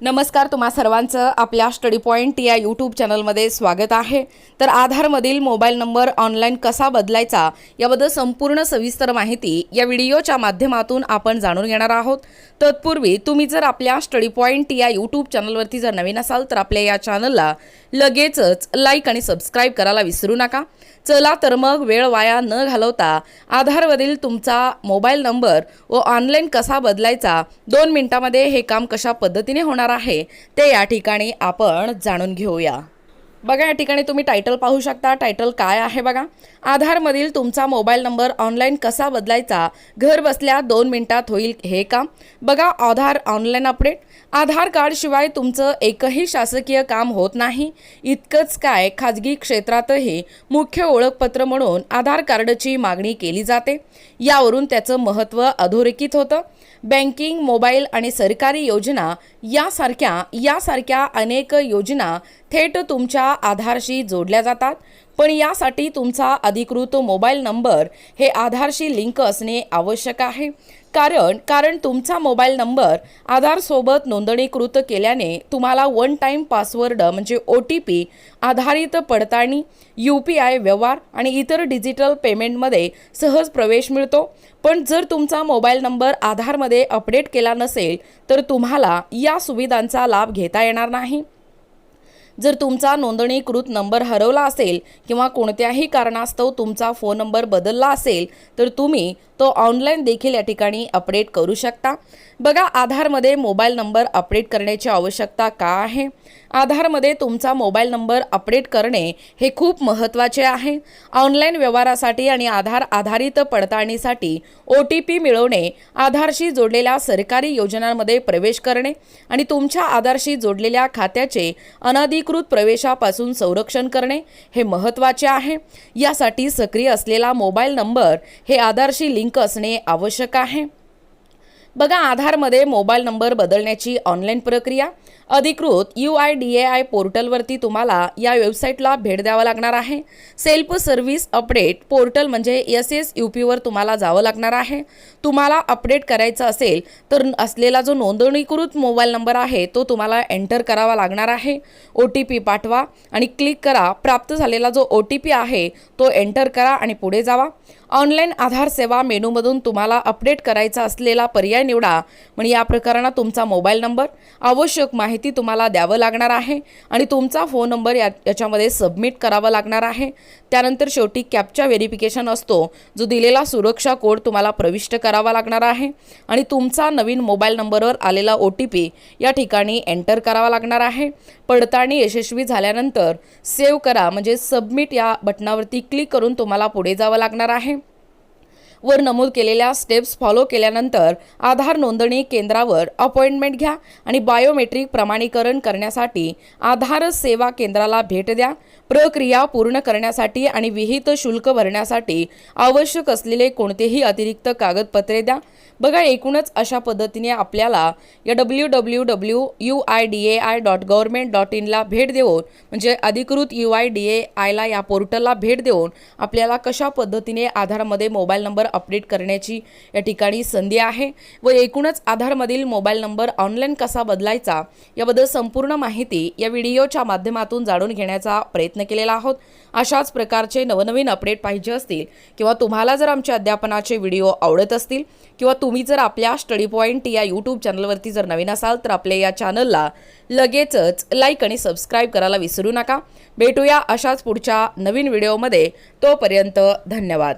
नमस्कार तुम्हा सर्वांचं आपल्या स्टडी पॉईंट या यूट्यूब चॅनलमध्ये स्वागत आहे. तर आधारमधील मोबाईल नंबर ऑनलाईन कसा बदलायचा याबद्दल संपूर्ण सविस्तर माहिती या व्हिडिओच्या माध्यमातून आपण जाणून घेणार आहोत. तत्पूर्वी तुम्ही जर आपल्या स्टडी पॉईंट या यूट्यूब चॅनलवरती जर नवीन असाल तर आपल्या या चॅनलला लगेचच लाईक आणि सबस्क्राईब करायला विसरू नका. चला तर मग वेळ वाया न घालवता आधारवरील तुमचा मोबाईल नंबर व ऑनलाईन कसा बदलायचा दोन मिनिटामध्ये हे काम कशा पद्धतीने होणार आहे. ते या ठिकाणी आपण जाणून घेऊया. बघा या ठिकाणी तुम्ही टायटल पाहू शकता. टायटल काय आहे बघा? आधारमधील तुमचा मोबाईल नंबर ऑनलाईन कसा बदलायचा? घर बसल्या दोन मिनिटात होईल हे काम बघा आधार ऑनलाईन अपडेट आधार कार्डशिवाय तुमचं एकही शासकीय काम होत नाही. इतकंच काय खाजगी क्षेत्रातही मुख्य ओळखपत्र म्हणून आधार कार्डची मागणी केली जाते. यावरून त्याचं महत्त्व अधोरेखित होतं. बँकिंग मोबाईल आणि सरकारी योजना यासारख्या यासारख्या अनेक योजना थेट तुमच्या आधारशी जोडल्या जातात. पण यासाठी तुमचा अधिकृत मोबाईल नंबर हे आधारशी लिंक असणे आवश्यक आहे. कारण कारण तुमचा मोबाईल नंबर आधारसोबत नोंदणीकृत केल्याने तुम्हाला वन टाईम पासवर्ड म्हणजे ओ टी पी आधारित पडताळणी यू पी आय व्यवहार आणि इतर डिजिटल पेमेंटमध्ये सहज प्रवेश मिळतो. पण जर तुमचा मोबाईल नंबर आधारमध्ये अपडेट केला नसेल तर तुम्हाला या सुविधांचा लाभ घेता येणार नाही. जर तुमचा नोंदणीकृत नंबर हरवला असेल किंवा कोणत्याही कारणास्तव तुमचा फोन नंबर बदलला असेल तर तुम्ही तो ऑनलाईन देखील या ठिकाणी अपडेट करू शकता. बघा आधारमध्ये मोबाईल नंबर अपडेट करण्याची आवश्यकता का आहे? आधारमध्ये तुमचा मोबाईल नंबर अपडेट करणे हे खूप महत्त्वाचे आहे. ऑनलाईन व्यवहारासाठी आणि आधार आधारित पडताळणीसाठी ओ टी पी मिळवणे आधारशी जोडलेल्या सरकारी योजनांमध्ये प्रवेश करणे आणि तुमच्या आधारशी जोडलेल्या खात्याचे अनधिकृत प्रवेशापासून संरक्षण करणे हे महत्त्वाचे आहे. यासाठी सक्रिय असलेला मोबाईल नंबर हे आधारशी लिंक असणे आवश्यक आहे. बघा आधारमध्ये मोबाईल नंबर बदलण्याची ऑनलाईन प्रक्रिया. अधिकृत U I D A I पोर्टलवरती तुम्हाला या वेबसाईटला भेट द्यावं लागणार आहे. सेल्फ सर्व्हिस अपडेट पोर्टल म्हणजे एस एस यू पीवर तुम्हाला जावं लागणार आहे. तुम्हाला अपडेट करायचं असेल तर असलेला जो नोंदणीकृत मोबाईल नंबर आहे तो तुम्हाला एंटर करावा लागणार आहे. ओ टी पी पाठवा आणि क्लिक करा. प्राप्त झालेला जो ओ टी पी आहे तो एंटर करा आणि पुढे जावा. ऑनलाईन आधार सेवा मेनूमधून तुम्हाला अपडेट करायचा असलेला पर्याय निवडा. म्हणजे या प्रकरणात तुमचा मोबाईल नंबर आवश्यक माहिती तुम्हाला द्यावं लागणार आहे आणि तुमचा फोन नंबर या याच्यामध्ये सबमिट करावा लागणार आहे. त्यानंतर शेवटी कॅपचा व्हेरिफिकेशन असतो जो दिलेला सुरक्षा कोड तुम्हाला प्रविष्ट करावा लागणार आहे. आणि तुमचा नवीन मोबाईल नंबरवर आलेला ओ टी पी या ठिकाणी एंटर करावा लागणार आहे. पडताळणी यशस्वी झाल्यानंतर सेव्ह करा म्हणजे सबमिट या बटनावरती क्लिक करून तुम्हाला पुढे जावं लागणार आहे. वर नमूद केलेल्या स्टेप्स फॉलो केल्यानंतर आधार नोंदणी केंद्रावर अपॉइंटमेंट घ्या आणि बायोमेट्रिक प्रमाणीकरण करण्यासाठी आधार सेवा केंद्राला भेट द्या. प्रक्रिया पूर्ण करण्यासाठी आणि विहित शुल्क भरण्यासाठी आवश्यक असलेले कोणतेही अतिरिक्त कागदपत्रे द्या. बघा एकूणच अशा पद्धतीने आपल्याला या W W W U I D A I dot government dot इनला भेट देऊन म्हणजे अधिकृत यू आय डी ए आयला या पोर्टलला भेट देऊन आपल्याला कशा पद्धतीने आधारमध्ये मोबाईल नंबर अपडेट करण्याची या ठिकाणी संधी आहे व एकूणच आधारमधील मोबाईल नंबर ऑनलाईन कसा बदलायचा याबद्दल संपूर्ण माहिती या व्हिडिओच्या माध्यमातून जाणून घेण्याचा प्रयत्न केलेला आहोत. अशाच प्रकारचे नवनवीन अपडेट पाहिजे असतील किंवा तुम्हाला जर आमच्या अध्यापनाचे व्हिडिओ आवडत असतील किंवा तुम्ही जर आपल्या स्टडी पॉईंट या यूट्यूब चॅनलवरती जर नवीन असाल तर आपल्या या चॅनलला लगेचच लाईक आणि सबस्क्राईब करायला विसरू नका. भेटूया अशाच पुढच्या नवीन व्हिडिओमध्ये. तोपर्यंत धन्यवाद.